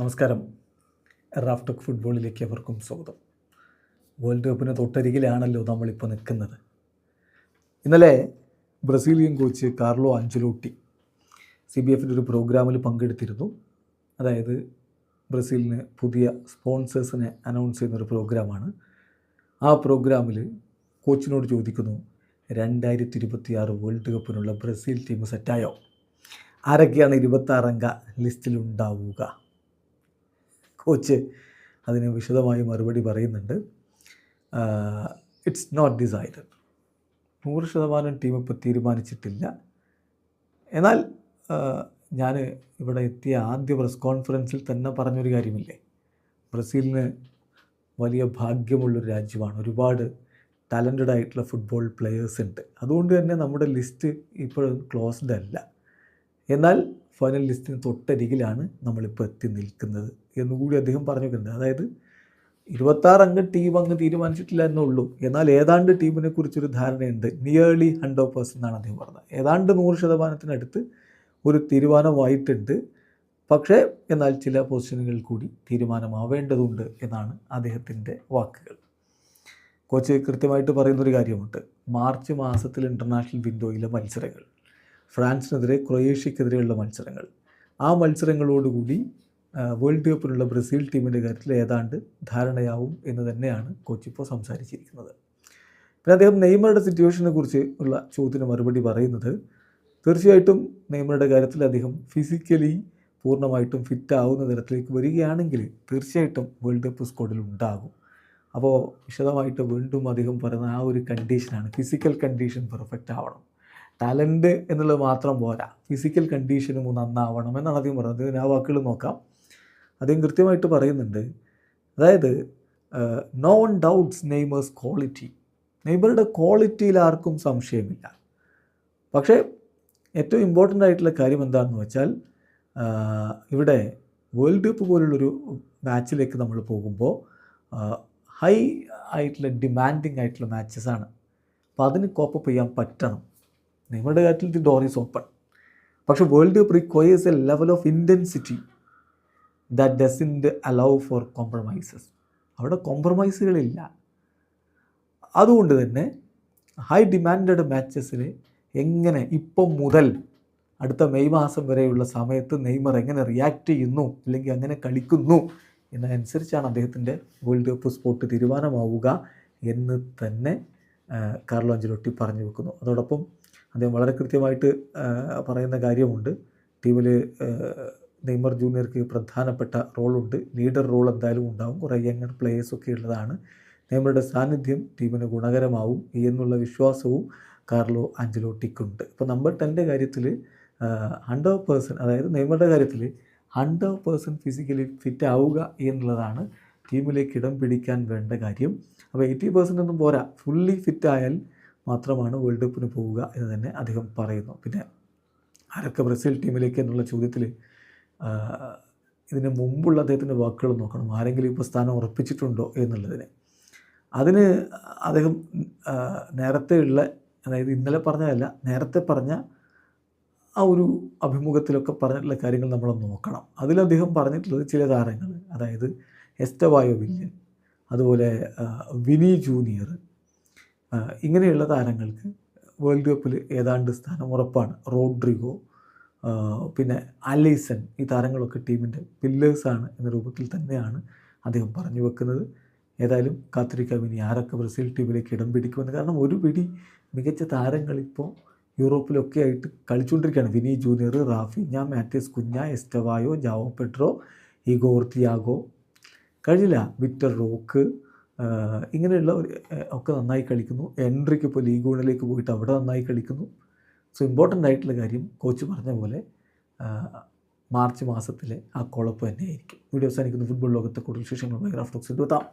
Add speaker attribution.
Speaker 1: നമസ്കാരം. റാഫ്റ്റോക്ക് ഫുട്ബോളിലേക്ക് അവർക്കും സ്വാഗതം. വേൾഡ് കപ്പിന് തൊട്ടരികിലാണല്ലോ നമ്മളിപ്പോൾ നിൽക്കുന്നത്. ഇന്നലെ Brazilian coach Carlo Ancelotti C B എഫിന്റെ ഒരു പ്രോഗ്രാമിൽ പങ്കെടുത്തിരുന്നു. അതായത് ബ്രസീലിന് പുതിയ സ്പോൺസേഴ്സിനെ അനൗൺസ് ചെയ്യുന്നൊരു പ്രോഗ്രാമാണ്. ആ പ്രോഗ്രാമിൽ കോച്ചിനോട് ചോദിക്കുന്നു രണ്ടായിരത്തി ഇരുപത്തിയാറ് വേൾഡ് കപ്പിനുള്ള ബ്രസീൽ ടീം സെറ്റായോ? ആരൊക്കെയാണ് ഇരുപത്താറംഗ ലിസ്റ്റിലുണ്ടാവുക? കോച്ച് അതിന് വിശദമായി മറുപടി പറയുന്നുണ്ട്. ഇറ്റ്സ് നോട്ട് ഡിസൈഡഡ് നൂറ് ശതമാനം ടീം ഇപ്പോൾ തീരുമാനിച്ചിട്ടില്ല. എന്നാൽ ഞാൻ ഇവിടെ എത്തിയ ആദ്യ പ്രസ് കോൺഫറൻസിൽ തന്നെ പറഞ്ഞൊരു കാര്യമില്ലേ? ബ്രസീലിന് വലിയ ഭാഗ്യമുള്ളൊരു രാജ്യമാണ്. ഒരുപാട് ടാലന്റഡ് ആയിട്ടുള്ള ഫുട്ബോൾ പ്ലെയേഴ്സ് ഉണ്ട്. അതുകൊണ്ട് തന്നെ നമ്മുടെ ലിസ്റ്റ് ഇപ്പോഴും ക്ലോസ്ഡ് അല്ല. എന്നാൽ ഫൈനൽ ലിസ്റ്റിന് തൊട്ടരികിലാണ് നമ്മളിപ്പോൾ എത്തി നിൽക്കുന്നത് എന്നുകൂടി അദ്ദേഹം പറഞ്ഞിട്ടുണ്ട്. അതായത് ഇരുപത്താറ് അംഗ ടീം അങ്ങ് തീരുമാനിച്ചിട്ടില്ല എന്നുള്ളൂ. എന്നാൽ ഏതാണ്ട് ടീമിനെ കുറിച്ചൊരു ധാരണയുണ്ട്. നിയർലി ഹൺഡ്രഡ് പേഴ്സന്റ് എന്നാണ് അദ്ദേഹം പറഞ്ഞത്. ഏതാണ്ട് നൂറ് ശതമാനത്തിനടുത്ത് ഒരു തീരുമാനമായിട്ടുണ്ട്. പക്ഷേ എന്നാൽ ചില പൊസിഷനുകളിൽ കൂടി തീരുമാനമാവേണ്ടതുണ്ട് എന്നാണ് അദ്ദേഹത്തിന്റെ വാക്കുകൾ. കോച്ച് കൃത്യമായിട്ട് പറയുന്നൊരു കാര്യമുണ്ട്. മാർച്ച് മാസത്തിൽ ഇന്റർനാഷണൽ വിൻഡോയിലെ മത്സരങ്ങൾ. ഫ്രാൻസിനെതിരെ ക്രൊയേഷ്യക്കെതിരെയുള്ള മത്സരങ്ങൾ. ആ മത്സരങ്ങളോടുകൂടി വേൾഡ് കപ്പിനുള്ള ബ്രസീൽ ടീമിന്റെ കാര്യത്തിൽ ഏതാണ്ട് ധാരണയാവും എന്ന് തന്നെയാണ് കോച്ച് ഇപ്പോൾ സംസാരിച്ചിരിക്കുന്നത്. പിന്നെ അദ്ദേഹം നെയ്മറുടെ സിറ്റുവേഷനെ കുറിച്ച് ഉള്ള ചോദ്യത്തിന് മറുപടി പറയുന്നത് തീർച്ചയായിട്ടും നെയ്മറുടെ കാര്യത്തിൽ അദ്ദേഹം ഫിസിക്കലി പൂർണമായിട്ടും ഫിറ്റ് ആവുന്ന തരത്തിലേക്ക് വരികയാണെങ്കിൽ തീർച്ചയായിട്ടും വേൾഡ് കപ്പ് സ്ക്വാഡിൽ ഉണ്ടാകും. അപ്പോൾ വിശദമായിട്ട് വീണ്ടും അദ്ദേഹം പറയുന്ന ആ ഒരു കണ്ടീഷനാണ് ഫിസിക്കൽ കണ്ടീഷൻ പെർഫെക്റ്റ് ആവണം. ടാലന്റ് എന്നുള്ളത് മാത്രം പോരാ. ഫിസിക്കൽ കണ്ടീഷനും നന്നാവണം എന്നാണ് ആദ്യം പറയുന്നത് ഞാൻ ആ വാക്കുകൾ നോക്കാം. അദ്ദേഹം കൃത്യമായിട്ട് പറയുന്നുണ്ട്. അതായത് നോൺ ഡൗട്ട്സ് നെയ്മേഴ്സ് ക്വാളിറ്റി നെയ്മറുടെ ക്വാളിറ്റിയിൽ ആർക്കും സംശയമില്ല. പക്ഷേ ഏറ്റവും ഇമ്പോർട്ടന്റ് ആയിട്ടുള്ള കാര്യം എന്താണെന്ന് വെച്ചാൽ ഇവിടെ വേൾഡ് കപ്പ് പോലുള്ളൊരു മാച്ചിലേക്ക് നമ്മൾ പോകുമ്പോൾ ഹൈ ആയിട്ടുള്ള ഡിമാൻഡിങ് ആയിട്ടുള്ള മാച്ചസ് ആണ്. അപ്പോൾ അതിന് കോപ്പപ്പ് ചെയ്യാൻ പറ്റണം. നിങ്ങളുടെ കാര്യത്തിൽ ദി ഡോർ ഈസ് ഓപ്പൺ. പക്ഷെ world cup requires a level of intensity that doesn't allow for compromises അവിടെ കോംപ്രമൈസുകളില്ല അതുകൊണ്ട് തന്നെ ഹൈ ഡിമാൻഡഡ് മാച്ചസിൽ എങ്ങനെ ഇപ്പം മുതൽ അടുത്ത മെയ് മാസം വരെയുള്ള സമയത്ത് നെയ്മർ എങ്ങനെ റിയാക്ട് ചെയ്യുന്നു അല്ലെങ്കിൽ എങ്ങനെ കളിക്കുന്നു എന്നതനുസരിച്ചാണ് അദ്ദേഹത്തിന്റെ വേൾഡ് കപ്പ് സ്പോട്ട് തീരുമാനമാവുക എന്ന് തന്നെ കാർലോ അഞ്ചലോട്ടി പറഞ്ഞു വെക്കുന്നു. അതോടൊപ്പം അദ്ദേഹം വളരെ കൃത്യമായിട്ട് പറയുന്ന കാര്യമുണ്ട്. ടീമിൽ നെയ്മർ ജൂനിയർക്ക് പ്രധാനപ്പെട്ട റോളുണ്ട്. ലീഡർ റോൾ എന്തായാലും ഉണ്ടാവും. കുറേ യങ്ങർ പ്ലേയേഴ്സൊക്കെ ഉള്ളതാണ്. നെയ്മറുടെ സാന്നിധ്യം ടീമിന് ഗുണകരമാവും എന്നുള്ള വിശ്വാസവും കാർലോ ആഞ്ചലോട്ടിക്കുണ്ട് ഇപ്പോൾ നമ്പർ ടെന്റെ കാര്യത്തിൽ ഹൺഡ്രഡ് പേഴ്സൺ അതായത് നെയ്മറുടെ കാര്യത്തിൽ ഹൺഡ്രഡ് പേഴ്സൺ ഫിസിക്കലി ഫിറ്റ് ആവുക എന്നുള്ളതാണ് ടീമിലേക്ക് ഇടം പിടിക്കാൻ വേണ്ട കാര്യം. അപ്പോൾ എയ്റ്റി പേഴ്സന്റ് ഒന്നും പോരാ. ഫുള്ളി ഫിറ്റ് ആയാൽ മാത്രമാണ് വേൾഡ് കപ്പിന് പോവുക എന്ന് തന്നെ അദ്ദേഹം പറയുന്നു. പിന്നെ ആരൊക്കെ ബ്രസീൽ ടീമിലേക്ക് എന്നുള്ള ചോദ്യത്തിൽ ഇതിന് മുമ്പുള്ള അദ്ദേഹത്തിന്റെ വാക്കുകൾ നോക്കണം. ആരെങ്കിലും ഇപ്പോൾ സ്ഥാനം ഉറപ്പിച്ചിട്ടുണ്ടോ എന്നുള്ളതിന്. അതിന് അദ്ദേഹം നേരത്തെ ഉള്ള അതായത് ഇന്നലെ പറഞ്ഞതല്ല നേരത്തെ പറഞ്ഞ ആ ഒരു അഭിമുഖത്തിലൊക്കെ പറഞ്ഞിട്ടുള്ള കാര്യങ്ങൾ നമ്മൾ നോക്കണം. അതിൽ അദ്ദേഹം പറഞ്ഞിട്ടുള്ളത് ചില താരങ്ങൾ അതായത് എസ്റ്റവായോ വില്യൻ അതുപോലെ വിനി ജൂനിയർ ഇങ്ങനെയുള്ള താരങ്ങൾക്ക് വേൾഡ് കപ്പിൽ ഏതാണ്ട് സ്ഥാനം ഉറപ്പാണ്. റോഡ്രിഗോ പിന്നെ അലൈസൺ ഈ താരങ്ങളൊക്കെ ടീമിന്റെ പില്ലേഴ്സാണ് എന്ന രൂപത്തിൽ തന്നെയാണ് അദ്ദേഹം പറഞ്ഞു വെക്കുന്നത്. ഏതായാലും കാത്തിരിക്കാം ഇനി ആരൊക്കെ ബ്രസീൽ ടീമിലേക്ക് ഇടം പിടിക്കുമെന്ന്. കാരണം ഒരു പിടി മികച്ച താരങ്ങളിപ്പോൾ യൂറോപ്പിലൊക്കെ ആയിട്ട് കളിച്ചുകൊണ്ടിരിക്കുകയാണ്. Vini junior Raphinha Matheus Cunha Estevao Joao Pedro Igor Thiago. കഴിഞ്ഞില്ല വിക്ടർ റോക്ക് ഇങ്ങനെയുള്ള ഒക്കെ നന്നായി കളിക്കുന്നു. എൻട്രിക്ക് ഇപ്പോൾ ലീഗ് വണ്ണിലേക്ക് പോയിട്ട് അവിടെ നന്നായി കളിക്കുന്നു. സോ ഇമ്പോർട്ടന്റ് ആയിട്ടുള്ള കാര്യം കോച്ച് പറഞ്ഞ പോലെ മാർച്ച് മാസത്തിലെ ആ കുഴപ്പം തന്നെയായിരിക്കും. വീഡിയോ അവസാനിക്കുന്ന. ഫുട്ബോൾ ലോകത്തെ കൂടുതൽ വിശേഷങ്ങളുമായി ഗ്രാഫ്റ്റോക്സ് എത്താം.